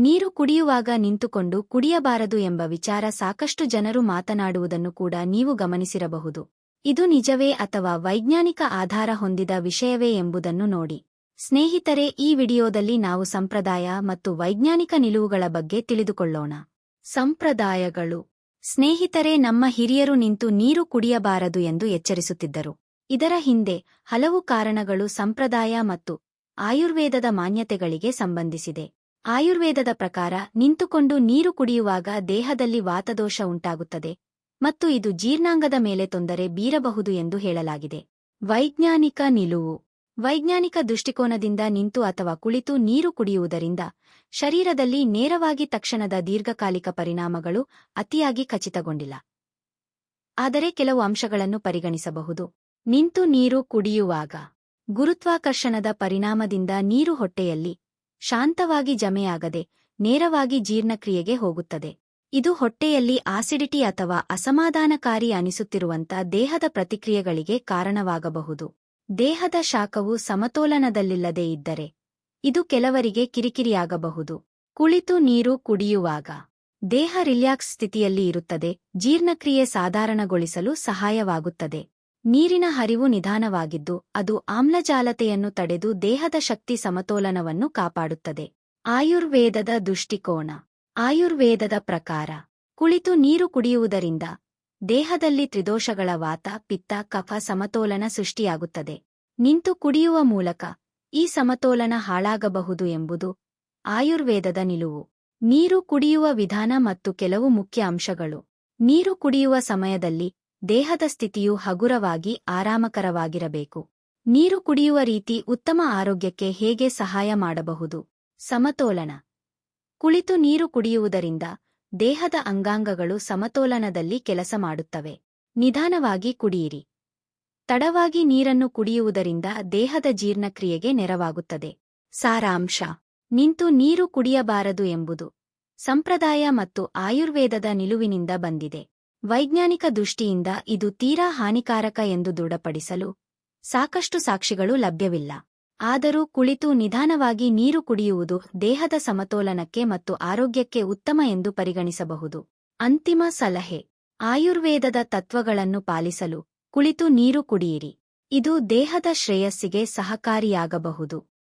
ನೀರು ಕುಡಿಯುವಾಗ ನಿಂತುಕೊಂಡು ಕುಡಿಯಬಾರದು ಎಂಬ ವಿಚಾರ ಸಾಕಷ್ಟು ಜನರು ಮಾತನಾಡುವುದನ್ನು ಕೂಡ ನೀವು ಗಮನಿಸಿರಬಹುದು. ಇದು ನಿಜವೇ ಅಥವಾ ವೈಜ್ಞಾನಿಕ ಆಧಾರ ಹೊಂದಿದ ವಿಷಯವೇ ಎಂಬುದನ್ನು ನೋಡಿ. ಸ್ನೇಹಿತರೆ, ಈ ವಿಡಿಯೋದಲ್ಲಿ ನಾವು ಸಂಪ್ರದಾಯ ಮತ್ತು ವೈಜ್ಞಾನಿಕ ನಿಲುವುಗಳ ಬಗ್ಗೆ ತಿಳಿದುಕೊಳ್ಳೋಣ. ಸಂಪ್ರದಾಯಗಳು. ಸ್ನೇಹಿತರೆ, ನಮ್ಮ ಹಿರಿಯರು ನಿಂತು ನೀರು ಕುಡಿಯಬಾರದು ಎಂದು ಎಚ್ಚರಿಸುತ್ತಿದ್ದರು. ಇದರ ಹಿಂದೆ ಹಲವು ಕಾರಣಗಳು ಸಂಪ್ರದಾಯ ಮತ್ತು ಆಯುರ್ವೇದದ ಮಾನ್ಯತೆಗಳಿಗೆ ಸಂಬಂಧಿಸಿದೆ. ಆಯುರ್ವೇದದ ಪ್ರಕಾರ ನಿಂತುಕೊಂಡು ನೀರು ಕುಡಿಯುವಾಗ ದೇಹದಲ್ಲಿ ವಾತದೋಷ ಉಂಟಾಗುತ್ತದೆ ಮತ್ತು ಇದು ಜೀರ್ಣಾಂಗದ ಮೇಲೆ ತೊಂದರೆ ಬೀರಬಹುದು ಎಂದು ಹೇಳಲಾಗಿದೆ. ವೈಜ್ಞಾನಿಕ ನಿಲುವು. ವೈಜ್ಞಾನಿಕ ದೃಷ್ಟಿಕೋನದಿಂದ ನಿಂತು ಅಥವಾ ಕುಳಿತು ನೀರು ಕುಡಿಯುವುದರಿಂದ ಶರೀರದಲ್ಲಿ ನೇರವಾಗಿ ತಕ್ಷಣದ ದೀರ್ಘಕಾಲಿಕ ಪರಿಣಾಮಗಳು ಅತಿಯಾಗಿ ಖಚಿತಗೊಂಡಿಲ್ಲ. ಆದರೆ ಕೆಲವು ಅಂಶಗಳನ್ನು ಪರಿಗಣಿಸಬಹುದು. ನಿಂತು ನೀರು ಕುಡಿಯುವಾಗ. ಗುರುತ್ವಾಕರ್ಷಣದ ಪರಿಣಾಮದಿಂದ ನೀರು ಹೊಟ್ಟೆಯಲ್ಲಿ ಶಾಂತವಾಗಿ ಜಮೆಯಾಗದೆ ನೇರವಾಗಿ ಜೀರ್ಣಕ್ರಿಯೆಗೆ ಹೋಗುತ್ತದೆ. ಇದು ಹೊಟ್ಟೆಯಲ್ಲಿ ಆಸಿಡಿಟಿ ಅಥವಾ ಅಸಮಾಧಾನಕಾರಿ ಅನಿಸುತ್ತಿರುವಂಥ ದೇಹದ ಪ್ರತಿಕ್ರಿಯೆಗಳಿಗೆ ಕಾರಣವಾಗಬಹುದು. ದೇಹದ ಶಾಖವು ಸಮತೋಲನದಲ್ಲಿಲ್ಲದೇ ಇದ್ದರೆ ಇದು ಕೆಲವರಿಗೆ ಕಿರಿಕಿರಿಯಾಗಬಹುದು. ಕುಳಿತು ನೀರು ಕುಡಿಯುವಾಗ ದೇಹ ರಿಲ್ಯಾಕ್ಸ್ ಸ್ಥಿತಿಯಲ್ಲಿ ಇರುತ್ತದೆ, ಜೀರ್ಣಕ್ರಿಯೆ ಸಾಧಾರಣಗೊಳಿಸಲು ಸಹಾಯವಾಗುತ್ತದೆ. ನೀರಿನ ಹರಿವು ನಿಧಾನವಾಗಿದ್ದು, ಅದು ಆಮ್ಲಜಾಲತೆಯನ್ನು ತಡೆದು ದೇಹದ ಶಕ್ತಿ ಸಮತೋಲನವನ್ನು ಕಾಪಾಡುತ್ತದೆ. ಆಯುರ್ವೇದದ ದೃಷ್ಟಿಕೋನ. ಆಯುರ್ವೇದದ ಪ್ರಕಾರ, ಕುಳಿತು ನೀರು ಕುಡಿಯುವುದರಿಂದ ದೇಹದಲ್ಲಿ ತ್ರಿದೋಷಗಳ ವಾತ, ಪಿತ್ತ, ಕಫ ಸಮತೋಲನ ಸೃಷ್ಟಿಯಾಗುತ್ತದೆ. ನಿಂತು ಕುಡಿಯುವ ಮೂಲಕ ಈ ಸಮತೋಲನ ಹಾಳಾಗಬಹುದು ಎಂಬುದು ಆಯುರ್ವೇದದ ನಿಲುವು. ನೀರು ಕುಡಿಯುವ ವಿಧಾನ ಮತ್ತು ಕೆಲವು ಮುಖ್ಯ ಅಂಶಗಳು. ನೀರು ಕುಡಿಯುವ ಸಮಯದಲ್ಲಿ ದೇಹದ ಸ್ಥಿತಿಯು ಹಗುರವಾಗಿ, ಆರಾಮಕರವಾಗಿರಬೇಕು. ನೀರು ಕುಡಿಯುವ ರೀತಿ ಉತ್ತಮ ಆರೋಗ್ಯಕ್ಕೆ ಹೇಗೆ ಸಹಾಯ ಮಾಡಬಹುದು? ಸಮತೋಲನ. ಕುಳಿತು ನೀರು ಕುಡಿಯುವುದರಿಂದ ದೇಹದ ಅಂಗಾಂಗಗಳು ಸಮತೋಲನದಲ್ಲಿ ಕೆಲಸ ಮಾಡುತ್ತವೆ. ನಿಧಾನವಾಗಿ ಕುಡಿಯಿರಿ. ತಡವಾಗಿ ನೀರನ್ನು ಕುಡಿಯುವುದರಿಂದ ದೇಹದ ಜೀರ್ಣಕ್ರಿಯೆಗೆ ನೆರವಾಗುತ್ತದೆ. ಸಾರಾಂಶ. ನಿಂತು ನೀರು ಕುಡಿಯಬಾರದು ಎಂಬುದು ಸಂಪ್ರದಾಯ ಮತ್ತು ಆಯುರ್ವೇದದ ನಿಲುವಿನಿಂದ ಬಂದಿದೆ. ವೈಜ್ಞಾನಿಕ ದೃಷ್ಟಿಯಿಂದ ಇದು ತೀರಾ ಹಾನಿಕಾರಕ ಎಂದು ದೃಢಪಡಿಸಲು ಸಾಕಷ್ಟು ಸಾಕ್ಷಿಗಳು ಲಭ್ಯವಿಲ್ಲ. ಆದರೂ ಕುಳಿತು ನಿಧಾನವಾಗಿ ನೀರು ಕುಡಿಯುವುದು ದೇಹದ ಸಮತೋಲನಕ್ಕೆ ಮತ್ತು ಆರೋಗ್ಯಕ್ಕೆ ಉತ್ತಮ ಎಂದು ಪರಿಗಣಿಸಬಹುದು. ಅಂತಿಮ ಸಲಹೆ. ಆಯುರ್ವೇದದ ತತ್ವಗಳನ್ನು ಪಾಲಿಸಲು ಕುಳಿತು ನೀರು ಕುಡಿಯಿರಿ. ಇದು ದೇಹದ ಶ್ರೇಯಸ್ಸಿಗೆ ಸಹಕಾರಿಯಾಗಬಹುದು.